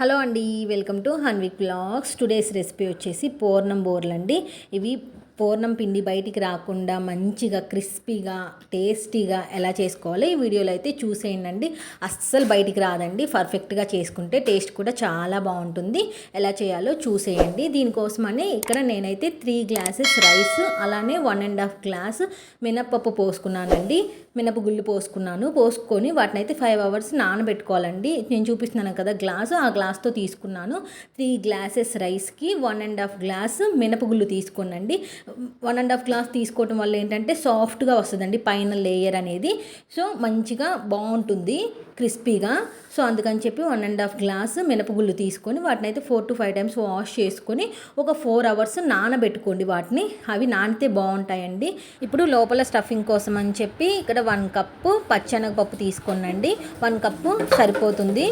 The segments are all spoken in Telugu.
హలో అండి welcome to Hanvik blogs. Today's recipe వచ్చేసి పూర్ణం బోర్లు అండి ఇవి పూర్ణం పిండి బయటికి రాకుండా మంచిగా క్రిస్పీగా టేస్టీగా ఎలా చేసుకోవాలో ఈ వీడియోలో అయితే చూసేయండి అస్సలు బయటికి రాదండి. పర్ఫెక్ట్గా చేసుకుంటే టేస్ట్ కూడా చాలా బాగుంటుంది. ఎలా చేయాలో చూసేయండి. దీనికోసమని ఇక్కడ నేనైతే త్రీ గ్లాసెస్ రైస్ అలానే వన్ అండ్ హాఫ్ గ్లాస్ మినప్పప్పు పోసుకున్నానండి. మినపగుళ్ళు పోసుకున్నాను. పోసుకొని వాటిని అయితే ఫైవ్ అవర్స్ నానబెట్టుకోవాలండి. నేను చూపిస్తున్నాను కదా గ్లాసు ఆ గ్లాస్తో తీసుకున్నాను. త్రీ గ్లాసెస్ రైస్కి వన్ అండ్ హాఫ్ గ్లాస్ మినపగుళ్ళు తీసుకోనండి. వన్ అండ్ హాఫ్ గ్లాస్ తీసుకోవటం వల్ల ఏంటంటే సాఫ్ట్గా వస్తుందండి పైన లేయర్ అనేది. సో మంచిగా బాగుంటుంది క్రిస్పీగా. సో అందుకని చెప్పి వన్ అండ్ హాఫ్ గ్లాస్ మినపగుళ్ళు తీసుకొని వాటిని అయితే four to five times wash చేసుకొని ఒక ఫోర్ అవర్స్ నానబెట్టుకోండి వాటిని. అవి నానితే బాగుంటాయండి. ఇప్పుడు లోపల స్టఫింగ్ కోసం అని చెప్పి ఇక్కడ వన్ కప్పు పచ్చెనగపప్పు తీసుకోనండి. వన్ కప్పు సరిపోతుంది.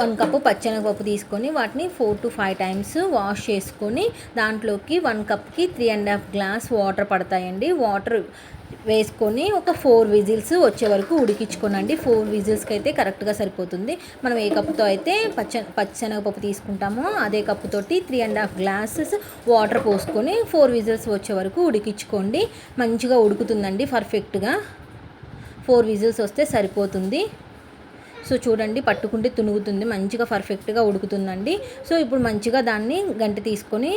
వన్ కప్పు పచ్చెనగపప్పు తీసుకొని వాటిని four to five times wash చేసుకొని దాంట్లోకి one కప్కి three and half glass water పడతాయండి. వాటర్ వేసుకొని ఒక ఫోర్ విజిల్స్ వచ్చే వరకు ఉడికించుకోనండి. ఫోర్ విజిల్స్కి అయితే కరెక్ట్గా సరిపోతుంది. మనం ఏ కప్పుతో అయితే పచ్చ పచ్చెనగపప్పు తీసుకుంటామో అదే కప్పుతోటి three and half glasses water పోసుకొని ఫోర్ విజిల్స్ వచ్చే వరకు ఉడికించుకోండి. మంచిగా ఉడుకుతుందండి పర్ఫెక్ట్గా. ఫోర్ విజిల్స్ వస్తే సరిపోతుంది. సో చూడండి పట్టుకుంటే తునుగుతుంది మంచిగా పర్ఫెక్ట్గా ఉడుకుతుందండి. సో ఇప్పుడు మంచిగా దాన్ని గంట తీసుకొని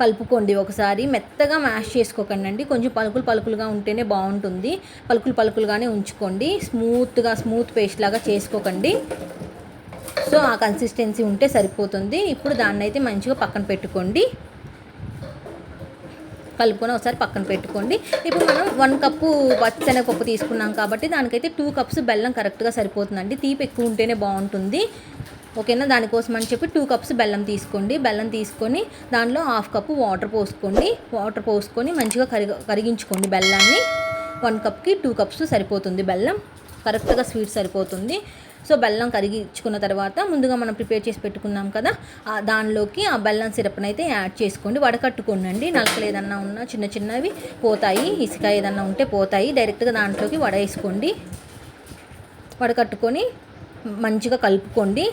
కలుపుకోండి ఒకసారి. మెత్తగా మ్యాష్ చేసుకోకండి అండి. కొంచెం పలుకులు పలుకులుగా ఉంటేనే బాగుంటుంది. పలుకులు పలుకులుగానే ఉంచుకోండి. స్మూత్గా స్మూత్ పేస్ట్ లాగా చేసుకోకండి. సో ఆ కన్సిస్టెన్సీ ఉంటే సరిపోతుంది. ఇప్పుడు దాన్ని అయితే మంచిగా పక్కన పెట్టుకోండి. కలుపుకొని ఒకసారి పక్కన పెట్టుకోండి. ఇప్పుడు మనం వన్ కప్పు పచ్చనగపప్పు తీసుకున్నాం కాబట్టి దానికైతే టూ కప్స్ బెల్లం కరెక్ట్గా సరిపోతుందండి. తీపి ఎక్కువ ఉంటేనే బాగుంటుంది. ఓకేనా? దానికోసం అని చెప్పి టూ కప్స్ బెల్లం తీసుకోండి. బెల్లం తీసుకొని దానిలో హాఫ్ కప్పు వాటర్ పోసుకోండి. వాటర్ పోసుకొని మంచిగా కరిగ కరిగించుకోండి బెల్లాన్ని. వన్ కప్కి టూ కప్స్ సరిపోతుంది బెల్లం. కరెక్ట్గా స్వీట్ సరిపోతుంది. సో బెల్లం కరిగించుకున్న తర్వాత ముందుగా మనం ప్రిపేర్ చేసి పెట్టుకున్నాం కదా ఆ దానిలోకి ఆ బెల్లం సిరప్ని అయితే యాడ్ చేసుకోండి. వడకట్టుకోండి నలకలు ఏదన్నా ఉన్నా చిన్న చిన్నవి పోతాయి. ఇసుక ఏదన్నా ఉంటే పోతాయి. డైరెక్ట్గా దాంట్లోకి వడేసుకోండి వడకట్టుకొని మంచిగా కలుపుకోండి.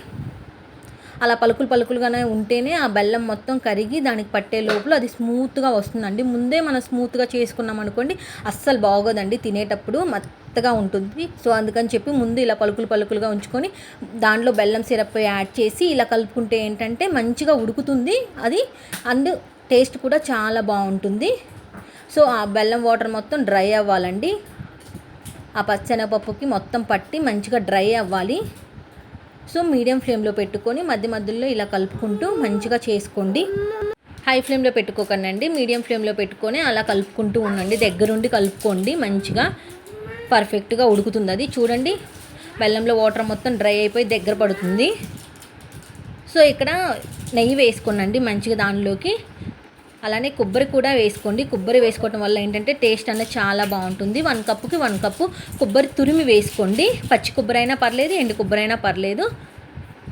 అలా పలుకులు పలుకులుగానే ఉంటేనే ఆ బెల్లం మొత్తం కరిగి దానికి పట్టే లోపల అది స్మూత్గా వస్తుందండి. ముందే మనం స్మూత్గా చేసుకున్నాం అనుకోండి అస్సలు బాగోదండి. తినేటప్పుడు మెత్తగా ఉంటుంది. సో అందుకని చెప్పి ముందు ఇలా పలుకులు పలుకులుగా ఉంచుకొని దాంట్లో బెల్లం సిరప్ యాడ్ చేసి ఇలా కలుపుకుంటే ఏంటంటే మంచిగా ఉడుకుతుంది. అది అండ్ టేస్ట్ కూడా చాలా బాగుంటుంది. సో ఆ బెల్లం వాటర్ మొత్తం డ్రై అవ్వాలండి. ఆ పచ్చెనగపప్పుకి మొత్తం పట్టి మంచిగా డ్రై అవ్వాలి. సో మీడియం ఫ్లేమ్లో పెట్టుకొని మధ్య మధ్యలో ఇలా కలుపుకుంటూ మంచిగా చేసుకోండి. హై ఫ్లేమ్లో పెట్టుకోకండి. మీడియం ఫ్లేమ్లో పెట్టుకొని అలా కలుపుకుంటూ ఉండండి. దగ్గరుండి కలుపుకోండి మంచిగా. పర్ఫెక్ట్గా ఉడుకుతుంది అది చూడండి. బెల్లంలో వాటర్ మొత్తం డ్రై అయిపోయి దగ్గర పడుతుంది. సో ఇక్కడ నెయ్యి వేసుకోనండి మంచిగా దానిలోకి. అలానే కొబ్బరి కూడా వేసుకోండి. కొబ్బరి వేసుకోవటం వల్ల ఏంటంటే టేస్ట్ అనేది చాలా బాగుంటుంది. వన్ కప్పుకి వన్ కప్పు కొబ్బరి తురిమి వేసుకోండి. పచ్చి కొబ్బరి అయినా పర్లేదు ఎండు కొబ్బరి అయినా పర్లేదు.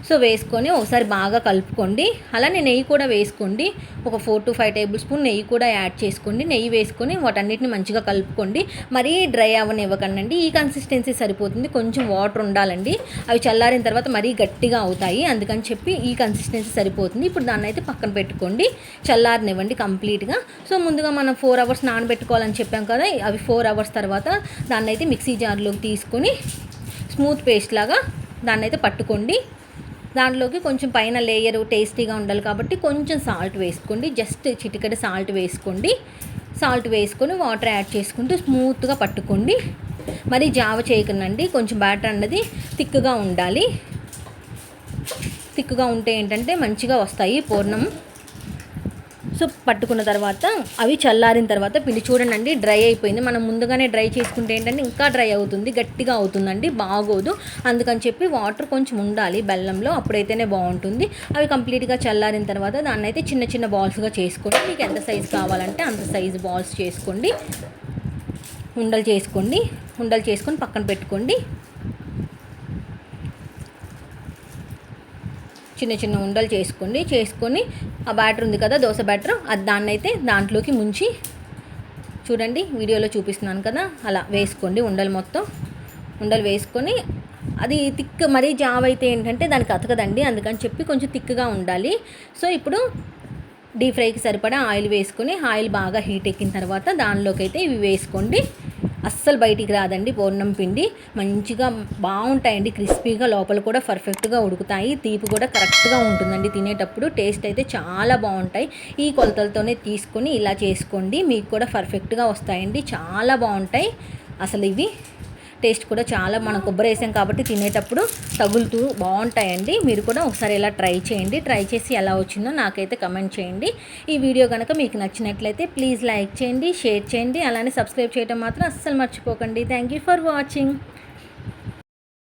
సో వేసుకొని ఒకసారి బాగా కలుపుకోండి. అలానే నెయ్యి కూడా వేసుకోండి. ఒక four to five tablespoon నెయ్యి కూడా యాడ్ చేసుకోండి. నెయ్యి వేసుకొని వాటన్నిటిని మంచిగా కలుపుకోండి. మరీ డ్రై అవ్వనివ్వకండి ఈ కన్సిస్టెన్సీ సరిపోతుంది. కొంచెం వాటర్ ఉండాలండి. అవి చల్లారిన తర్వాత మరీ గట్టిగా అవుతాయి. అందుకని చెప్పి ఈ కన్సిస్టెన్సీ సరిపోతుంది. ఇప్పుడు దాన్ని అయితే పక్కన పెట్టుకోండి. చల్లారనివ్వండి కంప్లీట్గా సో ముందుగా మనం ఫోర్ అవర్స్ నానబెట్టుకోవాలని చెప్పాం కదా అవి ఫోర్ అవర్స్ తర్వాత దాన్ని అయితే మిక్సీ జార్లోకి తీసుకొని స్మూత్ పేస్ట్ లాగా దాన్ని అయితే పట్టుకోండి. దాంట్లోకి కొంచెం పైన లేయర్ టేస్టీగా ఉండాలి కాబట్టి కొంచెం సాల్ట్ వేసుకోండి. జస్ట్ చిటికెడ సాల్ట్ వేసుకోండి. సాల్ట్ వేసుకొని వాటర్ యాడ్ చేసుకుంటూ స్మూత్గా పట్టుకోండి. మరి జావ చేయకనండి కొంచెం బ్యాటర్ అన్నది థిక్గా ఉండాలి. థిక్గా ఉంటే ఏంటంటే మంచిగా వస్తాయి. పూర్ణం సో పట్టుకున్న తర్వాత అవి చల్లారిన తర్వాత పిండి చూడండి డ్రై అయిపోయింది. మనం ముందుగానే డ్రై చేసుకుంటే ఏంటంటే ఇంకా డ్రై అవుతుంది గట్టిగా అవుతుందండి బాగోదు. అందుకని చెప్పి వాటర్ కొంచెం ఉండాలి బెల్లంలో అప్పుడైతేనే బాగుంటుంది. అవి కంప్లీట్గా చల్లారిన తర్వాత దాన్ని అయితే చిన్న చిన్న బాల్స్గా చేసుకోండి. మీకు ఎంత సైజు కావాలంటే అంత సైజు బాల్స్ చేసుకోండి. ఉండలు చేసుకోండి ఉండలు చేసుకొని పక్కన పెట్టుకోండి. చిన్న చిన్న ఉండలు చేసుకోండి చేసుకొని ఆ బ్యాటర్ ఉంది కదా దోశ బ్యాటర్ అది దాన్ని అయితే దాంట్లోకి ముంచి చూడండి వీడియోలో చూపిస్తున్నాను కదా అలా వేసుకోండి ఉండలు మొత్తం. ఉండలు వేసుకొని అది థిక్ మరీ జావ్ అయితే ఏంటంటే దానికి అతకదండి అందుకని చెప్పి కొంచెం థిక్గా ఉండాలి. సో ఇప్పుడు డీప్ ఫ్రైకి సరిపడా ఆయిల్ వేసుకొని ఆయిల్ బాగా హీట్ ఎక్కిన తర్వాత దానిలోకి అయితే ఇవి వేసుకోండి. అస్సలు బయటికి రాదండి. పూర్ణం పిండి మంచిగా బాగుంటాయండి. క్రిస్పీగా లోపల కూడా పర్ఫెక్ట్గా ఉడుకుతాయి. తీపి కూడా కరెక్ట్గా ఉంటుందండి తినేటప్పుడు. టేస్ట్ అయితే చాలా బాగుంటాయి. ఈ కొలతలతోనే తీసుకొని ఇలా చేసుకోండి. మీకు కూడా పర్ఫెక్ట్గా వస్తాయండి. చాలా బాగుంటాయి. అసలు ఇవి టేస్ట్ కూడా చాలా మనం కొబ్బరి వేసాం కాబట్టి తినేటప్పుడు తగులుతూ బాగుంటాయండి. మీరు కూడా ఒకసారి ఇలా ట్రై చేయండి. ట్రై చేసి ఎలా వచ్చిందో నాకైతే కమెంట్ చేయండి. ఈ వీడియో కనుక మీకు నచ్చినట్లయితే ప్లీజ్ లైక్ చేయండి షేర్ చేయండి. అలానే సబ్స్క్రైబ్ చేయడం మాత్రం అస్సలు మర్చిపోకండి. Thank you for watching.